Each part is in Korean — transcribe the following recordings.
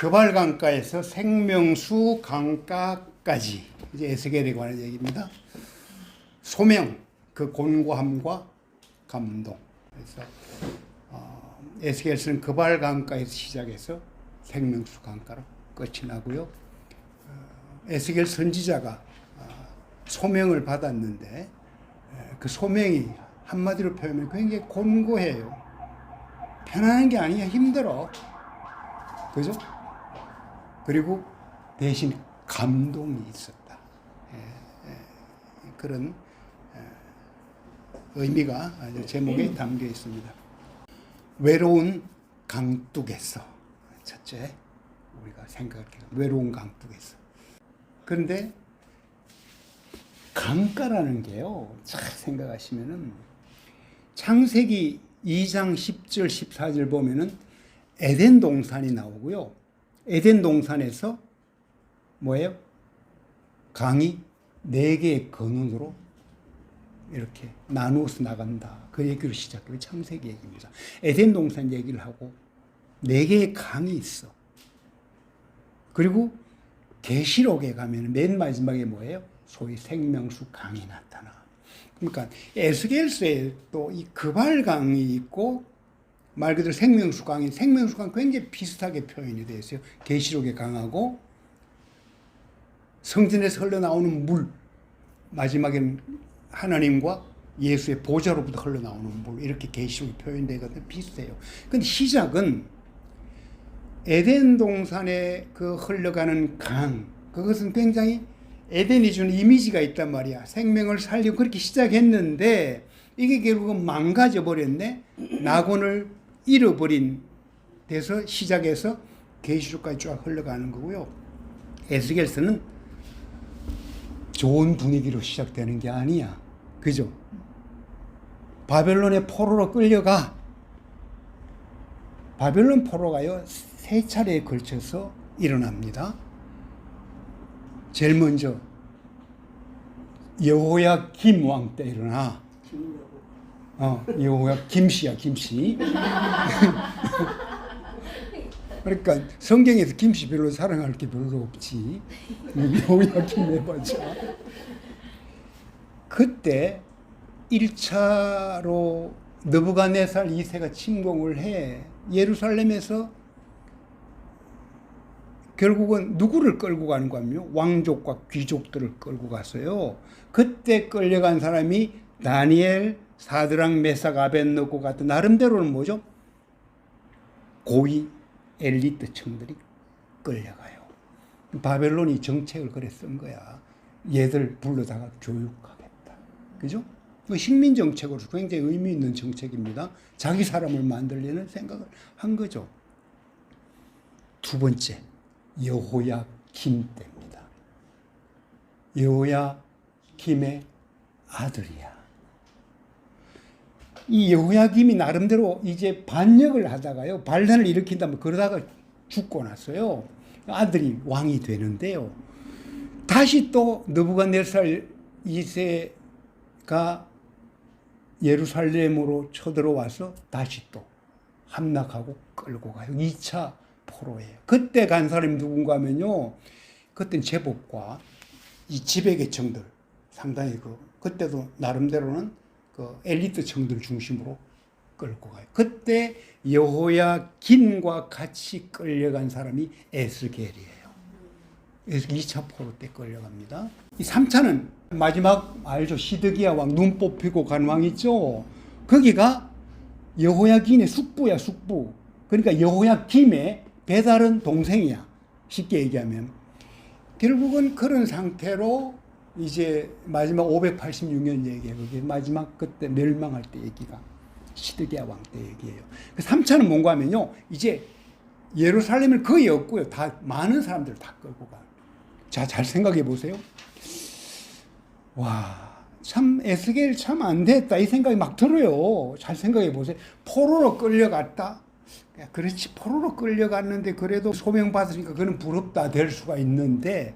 금발 강가에서 생명수 강가까지 이제 에스겔에 관한 얘기입니다. 소명 그 곤고함과 감동. 그래서 어, 에스겔서는 금발 강가에서 시작해서 생명수 강가로 끝이 나고요. 어, 에스겔 선지자가 어, 소명을 받았는데 에, 그 소명이 한마디로 표현하면 굉장히 곤고해요. 편안한 게 아니야 힘들어. 그죠? 그리고 대신 감동이 있었다. 예, 예, 그런 예, 의미가 제목에 담겨 있습니다. 외로운 강둑에서 첫째 우리가 생각해 외로운 강둑에서 그런데 강가라는 게요. 잘 생각하시면은 창세기 2장 10절 14절 보면은 에덴 동산이 나오고요. 에덴 동산에서 뭐예요? 강이 네 개의 근원으로 이렇게 나누어서 나간다. 그 얘기로 시작해요. 창세기 얘기입니다. 에덴 동산 얘기를 하고 네 개의 강이 있어. 그리고 계시록에 가면 맨 마지막에 뭐예요? 소위 생명수 강이 나타나. 그러니까 에스겔서에 또이 금발강이 있고 말 그대로 생명수 강이 생명수 강 굉장히 비슷하게 표현이 되어 있어요. 계시록의 강하고 성전에서 흘러나오는 물 마지막에는 하나님과 예수의 보좌로부터 흘러나오는 물 이렇게 계시록이 표현되거든요. 비슷해요. 근데 시작은 에덴 동산에 그 흘러가는 강 그것은 굉장히 에덴이 주는 이미지가 있단 말이야. 생명을 살리고 그렇게 시작했는데 이게 결국은 망가져 버렸네. 낙원을 잃어버린 데서 시작해서 계시록까지 쫙 흘러가는 거고요. 에스겔서는 좋은 분위기로 시작되는 게 아니야. 그죠? 바벨론의 포로로 끌려가. 바벨론 포로가요, 세 차례에 걸쳐서 일어납니다. 제일 먼저, 여호야 김왕 때 일어나. 어, 여호야 김씨야, 김씨. 그러니까 성경에서 김씨 별로 사랑할 게 별로 없지. 여호야 김 해봤자. 그때 1차로 느부갓네살 2세가 침공을 해 예루살렘에서 결국은 누구를 끌고 가는 거냐면 왕족과 귀족들을 끌고 갔어요. 그때 끌려간 사람이 다니엘, 사드랑, 메삭, 아벤노고 같은 나름대로는 뭐죠? 고위 엘리트층들이 끌려가요. 바벨론이 정책을 그래 쓴 거야. 얘들 불러다가 교육하겠다. 그죠? 그 식민 정책으로 굉장히 의미 있는 정책입니다. 자기 사람을 만들려는 생각을 한 거죠. 두 번째, 여호야 김 때입니다. 여호야 김의 아들이야. 이 여호야김이 나름대로 이제 반역을 하다가요 반란을 일으킨다면 그러다가 죽고 났어요. 아들이 왕이 되는데요. 다시 또 느부갓네살 2세가 예루살렘으로 쳐들어와서 다시 또 함락하고 끌고 가요. 2차 포로예요. 그때 간 사람이 누군가 하면요. 그때는 제복과 이 지배계층들 상당히 그 그때도 나름대로는 그 엘리트 층들 중심으로 끌고 가요. 그때 여호야 긴과 같이 끌려간 사람이 에스겔이에요. 그래서 2차 포로 때 끌려갑니다. 이 3차는 마지막 알죠? 시드기야 왕 눈 뽑히고 간 왕 있죠? 거기가 여호야긴의 숙부야 숙부. 그러니까 여호야김의 배다른 동생이야. 쉽게 얘기하면. 결국은 그런 상태로 이제 마지막 586년 얘기예요. 그게 마지막 그때 멸망할 때 얘기가 시드기야 왕 때 얘기예요. 그 3차는 뭔가 하면요. 이제 예루살렘을 거의 없고요. 다 많은 사람들 다 끌고 가. 자, 잘 생각해 보세요. 와, 참 에스겔 참 안 됐다 이 생각이 막 들어요. 잘 생각해 보세요. 포로로 끌려갔다. 그렇지 포로로 끌려갔는데 그래도 소명 받으니까 그는 부럽다 될 수가 있는데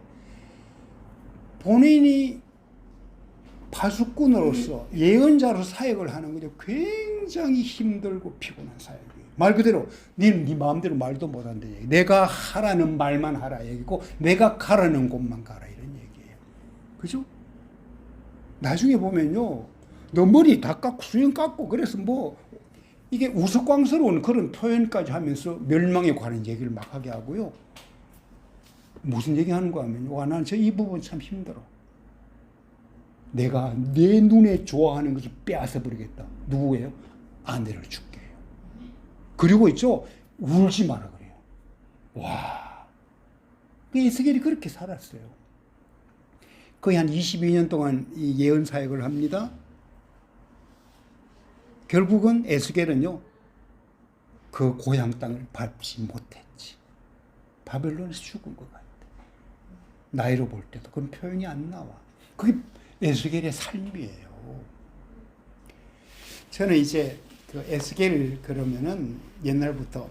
본인이 파수꾼으로서 예언자로 사역을 하는 거죠. 굉장히 힘들고 피곤한 사역이에요. 말 그대로 니는 네 마음대로 말도 못한다 얘기. 내가 하라는 말만 하라 얘기고 내가 가라는 곳만 가라 이런 얘기예요. 그죠? 나중에 보면요. 너 머리 다 깎고 수염 깎고 그래서 뭐 이게 우스꽝스러운 그런 표현까지 하면서 멸망에 관한 얘기를 막 하게 하고요. 무슨 얘기 하는 거 하면 와 나는 저이 부분 참 힘들어. 내가 내 눈에 좋아하는 것을 빼앗아 버리겠다. 누구예요? 아내를 줄게. 그리고 있죠. 울지 마라 그래요. 와. 그 에스겔이 그렇게 살았어요. 거의 한 22년 동안 이 예언 사역을 합니다. 결국은 에스겔은요. 그 고향 땅을 밟지 못했지. 바벨론에서 죽은 것 같아. 나이로 볼 때도 그런 표현이 안 나와. 그게 에스겔의 삶이에요. 저는 이제 그 에스겔 그러면은 옛날부터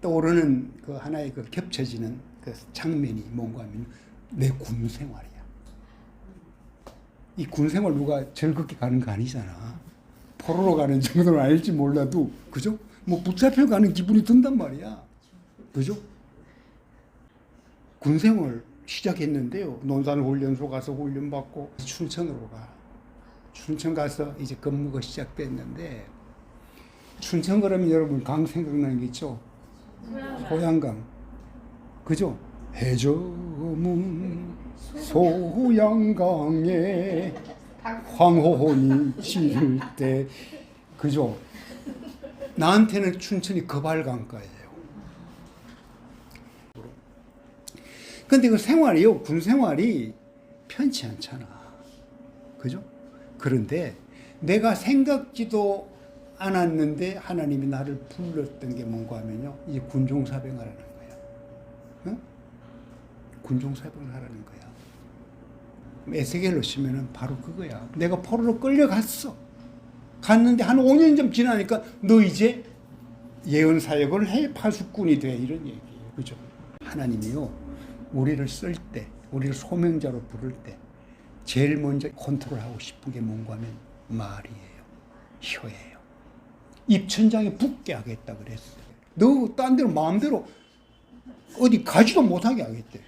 떠오르는 그 하나의 그 겹쳐지는 그 장면이 뭔가 하면 내 군 생활이야. 이 군 생활 누가 즐겁게 가는 거 아니잖아. 포로로 가는 정도는 아닐지 몰라도 그죠? 뭐 붙잡혀 가는 기분이 든단 말이야. 그죠? 군 생활 시작했는데요. 논산 훈련소 가서 훈련 받고 춘천으로 가. 춘천 가서 이제 근무가 시작됐는데 춘천 그러면 여러분 강 생각나는 게 있죠. 소양강. 그죠? 해저문 소양강에 황혼이 질때 그죠? 나한테는 춘천이 거발강가예요. 근데 그 생활이요, 군 생활이 편치 않잖아. 그죠? 그런데 내가 생각지도 않았는데 하나님이 나를 불렀던 게 뭔가 하면요. 이제 군종사병을 하는 거야. 응? 군종사병을 하라는 거야. 에스겔로 치면은 바로 그거야. 내가 포로로 끌려갔어. 갔는데 한 5년 좀 지나니까 너 이제 예언 사역을 해 파수꾼이 돼 이런 얘기예요. 그죠? 하나님이요. 우리를 쓸 때, 우리를 소명자로 부를 때 제일 먼저 컨트롤하고 싶은 게 뭔가 하면 말이에요. 혀예요. 입천장에 붙게 하겠다 그랬어요. 너 딴 데로 마음대로 어디 가지도 못하게 하겠대.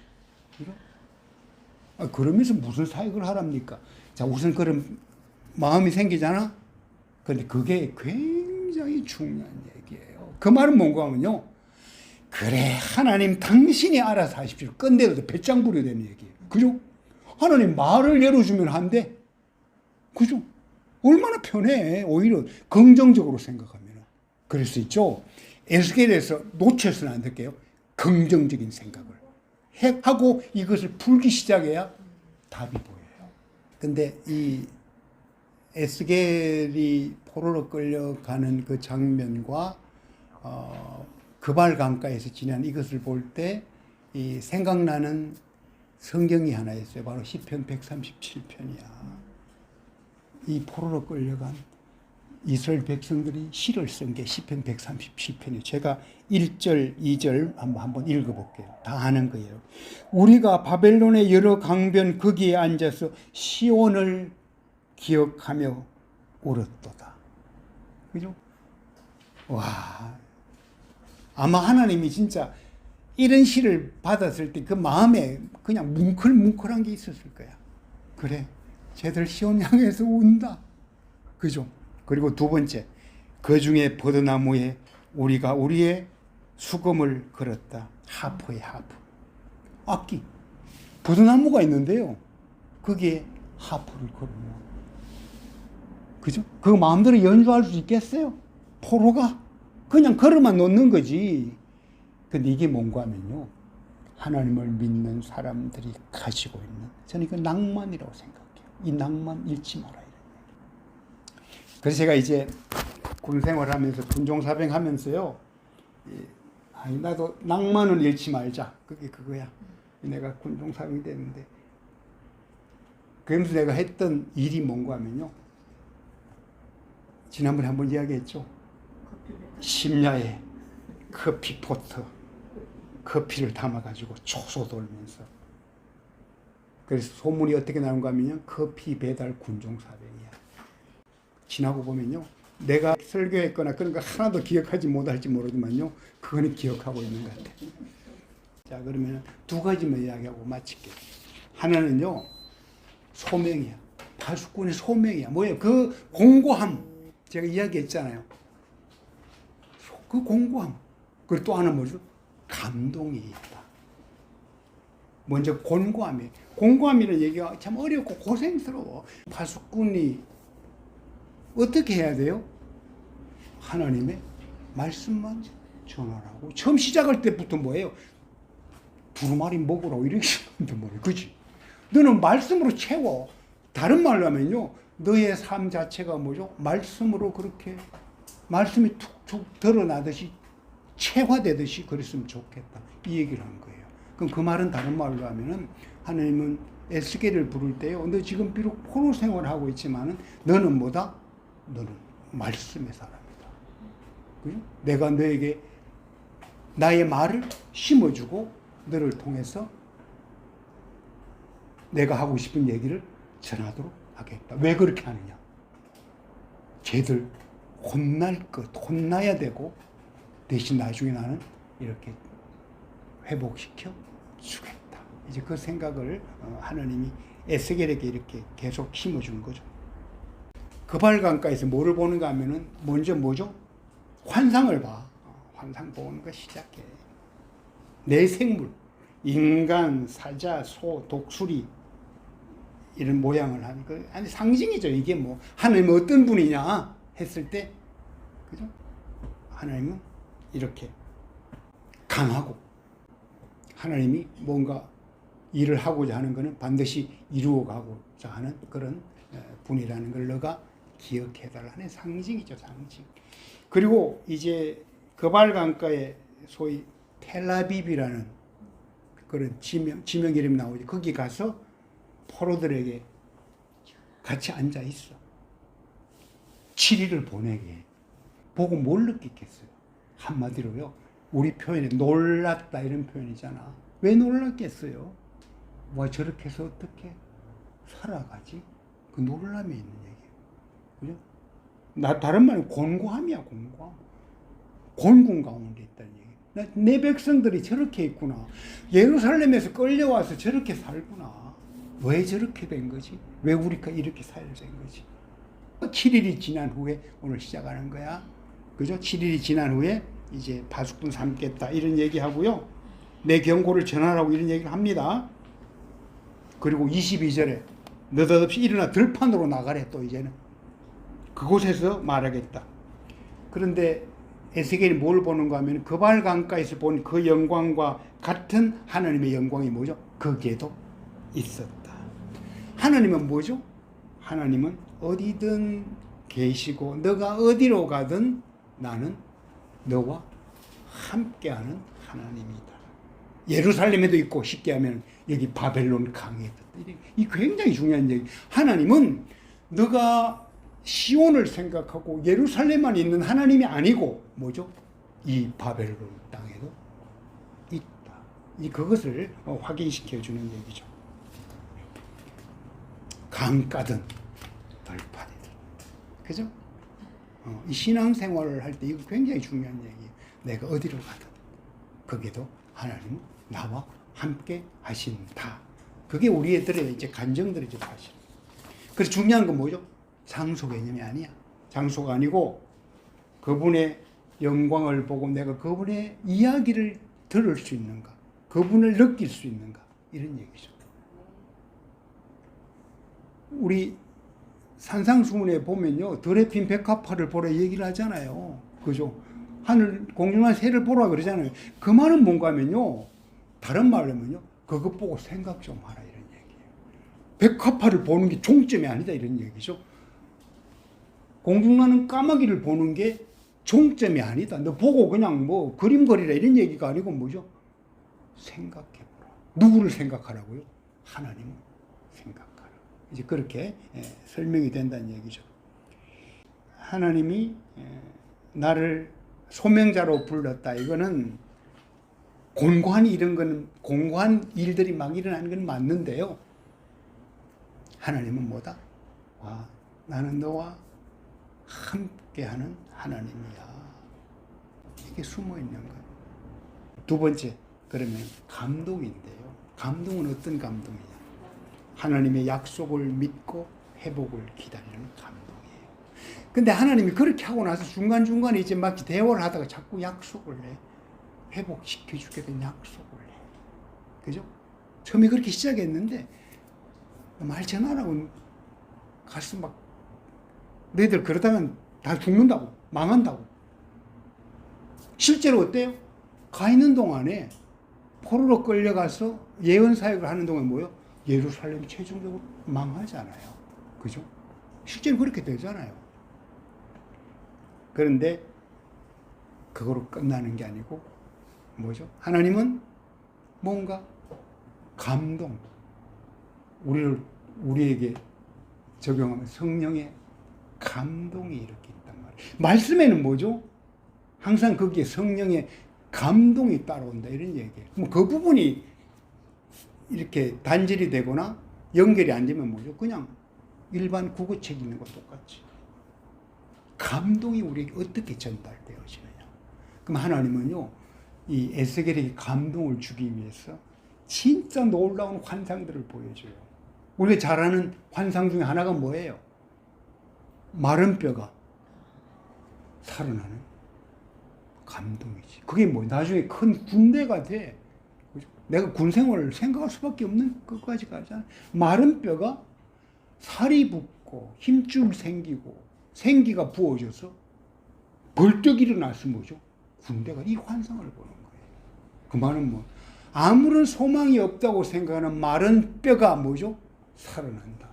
아, 그러면서 무슨 사역을 하랍니까? 자, 우선 그런 마음이 생기잖아? 근데 그게 굉장히 중요한 얘기예요. 그 말은 뭔가 하면요. 그래, 하나님 당신이 알아서 하십시오. 끝내도 배짱 부려 되는 얘기예요. 그죠? 하나님 말을 열어주면 한대. 그죠? 얼마나 편해. 오히려 긍정적으로 생각하면. 그럴 수 있죠. 에스겔에서 놓쳐서는 안 될게요. 긍정적인 생각을 해- 하고 이것을 풀기 시작해야 답이 보여요. 근데 이 에스겔이 포로로 끌려가는 그 장면과 어, 그발 강가에서 지난 이것을 볼 때 이 생각나는 성경이 하나 있어요. 바로 시편 137편이야. 이 포로로 끌려간 이스라엘 백성들이 시를 쓴 게 시편 137편이에요. 제가 1절, 2절 한번 한번 읽어 볼게요. 다 아는 거예요. 우리가 바벨론의 여러 강변 거기에 앉아서 시온을 기억하며 울었도다. 그죠? 와. 아마 하나님이 진짜 이런 시를 받았을 때 그 마음에 그냥 뭉클뭉클한 게 있었을 거야. 그래. 쟤들 시온 향해서 운다. 그죠? 그리고 두 번째. 그 중에 버드나무에 우리가 우리의 수금을 걸었다. 하프의 하프. 악기. 버드나무가 있는데요. 거기에 하프를 걸으면. 그죠? 그 마음대로 연주할 수 있겠어요? 포로가? 그냥 걸어만 놓는 거지. 근데 이게 뭔가 하면요. 하나님을 믿는 사람들이 가지고 있는, 저는 이거 낭만이라고 생각해요. 이 낭만 잃지 말아야 돼요. 그래서 제가 이제 군 생활하면서 군종사병 하면서요. 이, 아니, 나도 낭만을 잃지 말자. 그게 그거야. 내가 군종사병이 됐는데. 그러면서 내가 했던 일이 뭔가 하면요. 지난번에 한번 이야기했죠. 심야에 커피 포트 커피를 담아가지고 초소 돌면서 그래서 소문이 어떻게 나는가 하면요 커피 배달 군종 사병이야 지나고 보면요 내가 설교했거나 그런 거 하나도 기억하지 못할지 모르지만요. 그거는 기억하고 있는 것 같아요. 자, 그러면 두 가지만 이야기하고 마칠게요. 하나는요, 소명이야. 파수꾼의 소명이야. 뭐예요? 그 공고함. 제가 이야기했잖아요. 그 공고함. 그리고 또 하나 뭐죠? 감동이 있다. 먼저 곤고함이. 공고함이라는 얘기가 참 어렵고 고생스러워. 파수꾼이 어떻게 해야 돼요? 하나님의 말씀만 전하라고. 처음 시작할 때부터 뭐예요? 두루마리 먹으라고 이렇게 시작하는데 뭐예요? 그지? 너는 말씀으로 채워. 다른 말로 하면요. 너의 삶 자체가 뭐죠? 말씀으로 그렇게 말씀이 툭툭 드러나듯이 체화되듯이 그랬으면 좋겠다. 이 얘기를 한 거예요. 그럼 그 말은 다른 말로 하면은 하나님은 에스겔을 부를 때요. 너 지금 비록 포로 생활하고 있지만은 너는 뭐다? 너는 말씀의 사람이다. 그죠? 내가 너에게 나의 말을 심어주고 너를 통해서 내가 하고 싶은 얘기를 전하도록 하겠다. 왜 그렇게 하느냐? 쟤들 혼날 것, 혼나야 되고 대신 나중에 나는 이렇게 회복시켜 주겠다. 이제 그 생각을 어, 하나님이 에스겔에게 이렇게 계속 심어주는 거죠. 그발강가에서 뭐를 보는가 하면은 먼저 뭐죠? 환상을 봐. 어, 환상 보는 거 시작해. 내 생물, 인간, 사자, 소, 독수리 이런 모양을 하는 그 아니 상징이죠. 이게 뭐 하나님은 어떤 분이냐 했을 때 그죠? 하나님은 이렇게 강하고 하나님이 뭔가 일을 하고자 하는 것은 반드시 이루어 가고자 하는 그런 에, 분이라는 걸 너가 기억해 달라는 상징이죠, 상징. 그리고 이제 그발 강가에 소위 텔라비비라는 그런 지명 지명 이름이 나오죠. 거기 가서 포로들에게 같이 앉아 있어. 7일을 보내게. 보고 뭘 느끼겠어요? 한마디로요. 우리 표현에 놀랐다 이런 표현이잖아. 왜 놀랐겠어요? 와 저렇게 해서 어떻게 살아가지? 그 놀람이 있는 얘기예요. 그죠? 나 다른 말은 곤고함이야 곤고함. 곤궁 가운데 있다는 얘기. 나- 내 백성들이 저렇게 있구나. 예루살렘에서 끌려와서 저렇게 살구나. 왜 저렇게 된 거지? 왜 우리가 이렇게 살야 된 거지? 7일이 지난 후에 오늘 시작하는 거야. 그죠? 7일이 지난 후에 이제 파수꾼 삼겠다 이런 얘기하고요. 내 경고를 전하라고 이런 얘기를 합니다. 그리고 22절에 느닷없이 일어나 들판으로 나가래 또 이제는 그곳에서 말하겠다. 그런데 에스겔이 뭘 보는가 하면 그발 강가에서 본 그 영광과 같은 하나님의 영광이 뭐죠? 거기에도 있었다. 하나님은 뭐죠? 하나님은 어디든 계시고 너가 어디로 가든 나는 너와 함께하는 하나님이다. 예루살렘에도 있고 쉽게 하면 여기 바벨론 강에도. 이 굉장히 중요한 얘기. 하나님은 너가 시온을 생각하고 예루살렘만 있는 하나님이 아니고 뭐죠? 이 바벨론 땅에도 있다. 이 그것을 어, 확인시켜 주는 얘기죠. 강가든 들판이든 그죠? 어, 이 신앙생활을 할 때 이거 굉장히 중요한 얘기예요. 내가 어디로 가든 거기도 하나님은 나와 함께 하신다. 그게 우리들의 이제 간정들이죠 사실. 그래서 중요한 건 뭐죠? 장소 개념이 아니야. 장소가 아니고 그분의 영광을 보고 내가 그분의 이야기를 들을 수 있는가, 그분을 느낄 수 있는가 이런 얘기죠. 우리 산상수훈에 보면요, 들에 핀 백합화를 보라 얘기를 하잖아요. 그죠? 하늘 공중한 새를 보라 그러잖아요. 그 말은 뭔가 하면요, 다른 말로 하면요, 그것 보고 생각 좀 하라 이런 얘기예요. 백합화를 보는 게 종점이 아니다 이런 얘기죠. 공중나는 까마귀를 보는 게 종점이 아니다. 너 보고 그냥 뭐 그림 그리라 이런 얘기가 아니고 뭐죠? 생각해보라. 누구를 생각하라고요? 하나님을. 이제 그렇게 예, 설명이 된다는 얘기죠. 하나님이 예, 나를 소명자로 불렀다. 이거는 공고한 이런 거는 공고한 일들이 막 일어나는 건 맞는데요. 하나님은 뭐다? 와, 나는 너와 함께하는 하나님이야. 이게 숨어 있는 거예요. 두 번째, 그러면 감동인데요. 감동은 어떤 감동이냐? 하나님의 약속을 믿고 회복을 기다리는 감동이에요. 근데 하나님이 그렇게 하고 나서 중간중간에 이제 막 대화를 하다가 자꾸 약속을 해. 회복시켜 주겠다는 약속을 해. 그죠? 처음에 그렇게 시작했는데, 말 전하라고 가서 막, 너희들 그러다간 다 죽는다고, 망한다고. 실제로 어때요? 가 있는 동안에 포로로 끌려가서 예언 사역을 하는 동안 뭐요? 예루살렘 최종적으로 망하잖아요. 그죠? 실제로 그렇게 되잖아요. 그런데 그거로 끝나는 게 아니고 뭐죠? 하나님은 뭔가 감동, 우리를 우리에게 적용하면 성령의 감동이 이렇게 있단 말이에요. 말씀에는 뭐죠? 항상 거기에 성령의 감동이 따라온다 이런 얘기예요. 뭐 그 부분이 이렇게 단절이 되거나 연결이 안 되면 뭐죠? 그냥 일반 국어책 있는 것 똑같이 감동이 우리에게 어떻게 전달되어지느냐. 그럼 하나님은요, 이 에스겔에게 감동을 주기 위해서 진짜 놀라운 환상들을 보여줘요. 우리가 잘 아는 환상 중에 하나가 뭐예요? 마른 뼈가 살아나는 감동이지. 그게 뭐 나중에 큰 군대가 돼. 내가 군 생활을 생각할 수밖에 없는 것까지 가잖아. 마른 뼈가 살이 붙고 힘줄 생기고 생기가 부어져서 벌떡 일어나서 뭐죠? 군대가 이 환상을 보는 거예요. 그 말은 뭐 아무런 소망이 없다고 생각하는 마른 뼈가 뭐죠? 살아난다.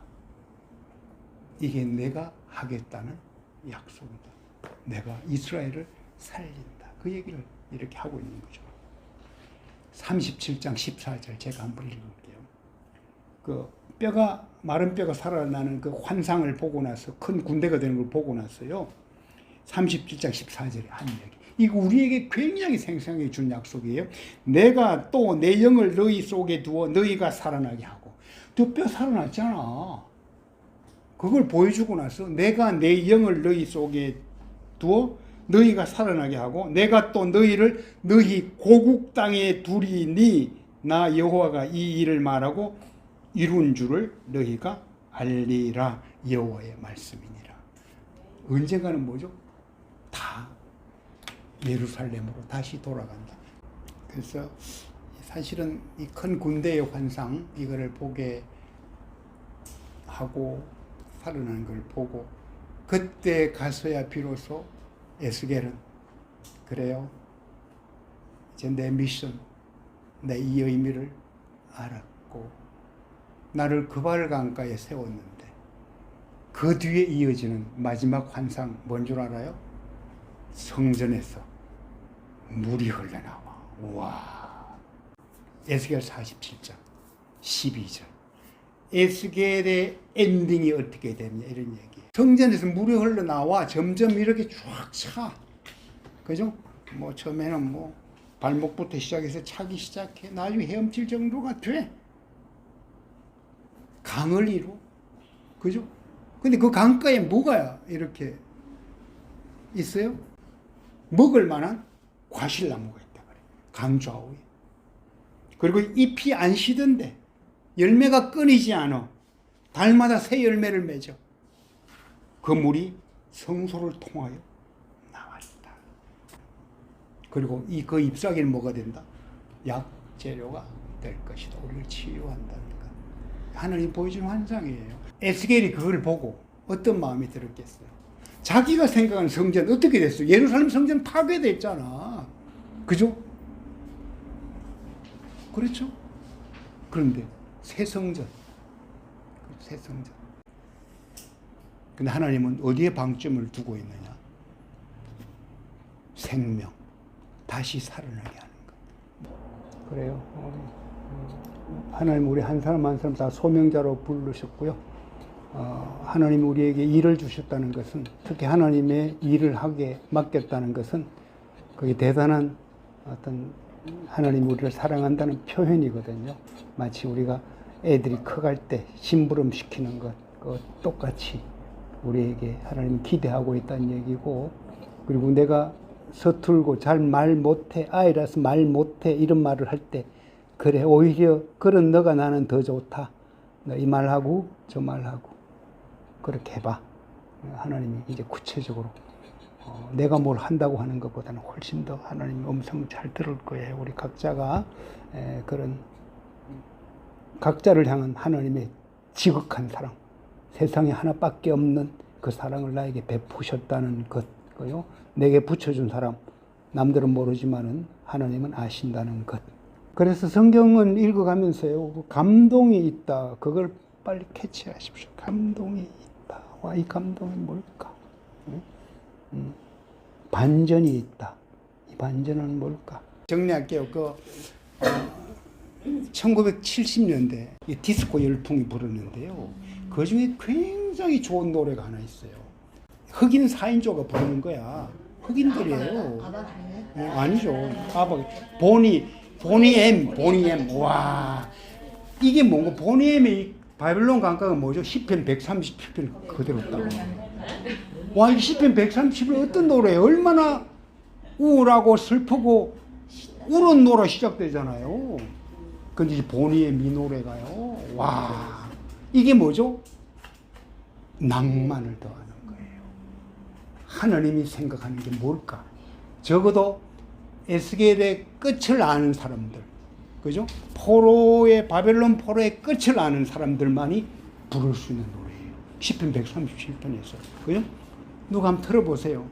이게 내가 하겠다는 약속이다. 내가 이스라엘을 살린다. 그 얘기를 이렇게 하고 있는 거죠. 37장 14절 제가 한번 읽을게요. 그 뼈가 마른 뼈가 살아나는 그 환상을 보고 나서 큰 군대가 되는 걸 보고 나서요. 37장 14절에 한 얘기. 이거 우리에게 굉장히 생생하게 준 약속이에요. 내가 또 내 영을 너희 속에 두어 너희가 살아나게 하고. 또뼈 살아났잖아. 그걸 보여주고 나서 내가 내 영을 너희 속에 두어 너희가 살아나게 하고 내가 또 너희를 너희 고국 땅에 두리니 나 여호와가 이 일을 말하고 이룬 줄을 너희가 알리라 여호와의 말씀이니라. 언젠가는 뭐죠? 다 예루살렘으로 다시 돌아간다. 그래서 사실은 이 큰 군대의 환상 이거를 보게 하고 살아나는 걸 보고 그때 가서야 비로소 에스겔은 그래요. 이제 내 미션, 내 이 의미를 알았고 나를 그발 강가에 세웠는데 그 뒤에 이어지는 마지막 환상 뭔 줄 알아요? 성전에서 물이 흘러나와. 와. 에스겔 47장 12절. 에스겔의 엔딩이 어떻게 되냐 이런 얘기. 성전에서 물이 흘러나와 점점 이렇게 쫙 차. 그죠? 뭐 처음에는 뭐 발목부터 시작해서 차기 시작해. 나중에 헤엄칠 정도가 돼. 강을 이루. 그죠? 근데 그 강가에 뭐가 이렇게 있어요? 먹을 만한 과실나무가 있다 그래. 강 좌우에. 그리고 잎이 안 시던데 열매가 끊이지 않아. 달마다 새 열매를 맺어. 그 물이 성소를 통하여 나왔다. 그리고 이 그 잎사귀는 뭐가 된다? 약 재료가 될 것이다. 우리를 치유한다는 것. 하나님 보여준 환상이에요. 에스겔이 그걸 보고 어떤 마음이 들었겠어요? 자기가 생각하는 성전 어떻게 됐어요? 예루살렘 성전 파괴됐잖아. 그죠? 그렇죠? 그런데 새 성전, 새 성전. 근데 하나님은 어디에 방점을 두고 있느냐? 생명, 다시 살아나게 하는 것. 그래요. 하나님 우리 한 사람 한 사람 다 소명자로 부르셨고요. 어, 하나님 우리에게 일을 주셨다는 것은 특히 하나님의 일을 하게 맡겼다는 것은 그게 대단한 어떤 하나님 우리를 사랑한다는 표현이거든요. 마치 우리가 애들이 커갈 때 심부름 시키는 것, 그 똑같이 우리에게 하나님 기대하고 있다는 얘기고 그리고 내가 서툴고 잘 말 못해 아이라서 말 못해 이런 말을 할 때 그래 오히려 그런 너가 나는 더 좋다. 너이 말하고 저 말하고. 그렇게 해봐. 하나님이 이제 구체적으로 어, 내가 뭘 한다고 하는 것보다는 훨씬 더 하나님 음성 잘 들을 거예요 우리 각자가. 에, 그런 각자를 향한 하나님의 지극한 사랑 세상에 하나밖에 없는 그 사랑을 나에게 베푸셨다는 것고요. 내게 붙여준 사람 남들은 모르지만은 하나님은 아신다는 것. 그래서 성경은 읽어가면서요 그 감동이 있다. 그걸 빨리 캐치하십시오. 감동이 있다. 와 이 감동이 뭘까? 응? 음. 반전이 있다. 이 반전은 뭘까? 정리할게요. 그 1970년대 이 디스코 열풍이 불었는데요. 그 중에 굉장히 좋은 노래가 하나 있어요. 흑인 4인조가 부르는 거야. 흑인들이에요. 어, 아니죠. 아바 보니 보니 엠 보니 엠. 와 이게 뭔가 보니 엠의 바빌론 강가가 뭐죠? 10편 137편 그대로 따고. 와, 이 10편 130편 어떤 노래예요? 얼마나 우울하고 슬프고 울은 노래 시작되잖아요. 근데 이제 보니의 미 노래가요. 와, 이게 뭐죠? 낭만을 더하는 거예요. 하나님이 생각하는 게 뭘까? 적어도 에스겔의 끝을 아는 사람들, 그죠? 포로의 바벨론 포로의 끝을 아는 사람들만이 부를 수 있는 노래예요. 10편 137편에서, 그죠? 누가 한번 들어보세요.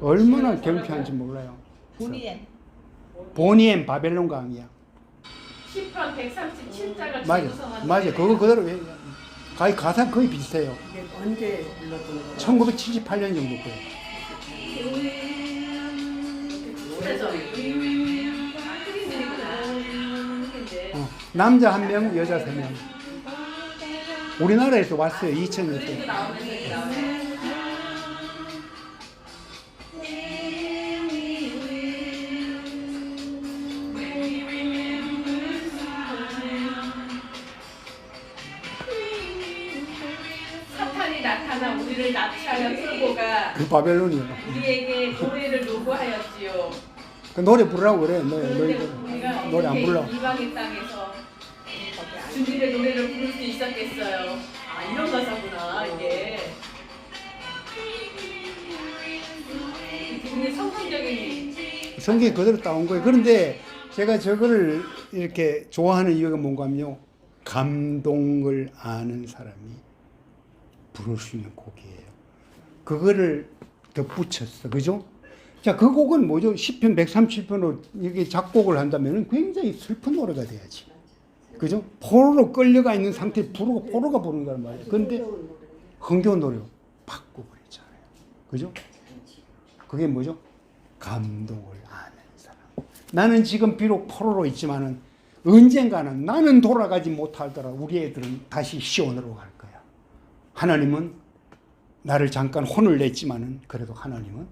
얼마나 경쾌한지 몰라요. 보니엔 보니엠 바벨론 강이야. 10편 137장을 맞아, 맞아. 그거 그대로 해. 가히 가사 거의 비슷해요. 언제 불렀던 거예요? 1978년 정도 거예요. 그래서 어, 남자 한 명, 여자 세 명. 우리나라에서 왔어요. 2000년대. 사탄이 바벨론이요. 우리에게 노래를 요구하였지요. 그 노래 부르라고 그래. 너희 우리가 노래 안 불러. 이방의 땅에서 주님의 노래를 부를 수 있었겠어요. 아 이런 가사구나 이게. 굉장히 성경적인 성경이 그대로 따온 거예요. 그런데 제가 저거를 이렇게 좋아하는 이유가 뭔가 하면요. 감동을 아는 사람이 부를 수 있는 곡이에요. 그거를 덧붙였어. 그죠? 자, 그 곡은 뭐죠? 10편, 137편으로 이게 작곡을 한다면 굉장히 슬픈 노래가 돼야지. 그죠? 포로로 끌려가 있는 상태에 부르고 포로가 부르는 거란 말이에요. 근데 흥겨운 노래로 바꿔버리잖아요. 그죠? 그게 뭐죠? 감동을 아는 사람. 나는 지금 비록 포로로 있지만은 언젠가는 나는 돌아가지 못하더라. 우리 애들은 다시 시온으로 갈 거야. 하나님은 나를 잠깐 혼을 냈지만은 그래도 하나님은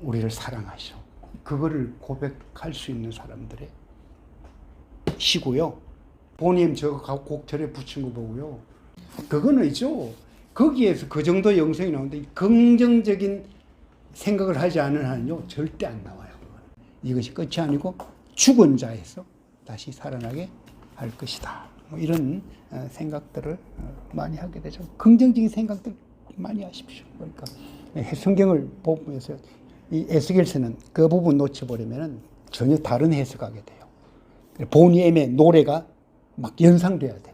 우리를 사랑하셔. 그거를 고백할 수 있는 사람들의 시고요. 본인 저거 곡절에 붙인 거 보고요. 그거는 있죠. 거기에서 그 정도 영성이 나오는데 긍정적인 생각을 하지 않은 한요 절대 안 나와요. 이것이 끝이 아니고 죽은 자에서 다시 살아나게 할 것이다. 뭐 이런 어, 생각들을 어, 많이 하게 되죠. 긍정적인 생각들 많이 하십시오. 그러니까 성경을 보면서 이 에스겔서는 그 부분 놓쳐버리면 전혀 다른 해석하게 돼요. 보니엠의 노래가 막 연상돼야 돼.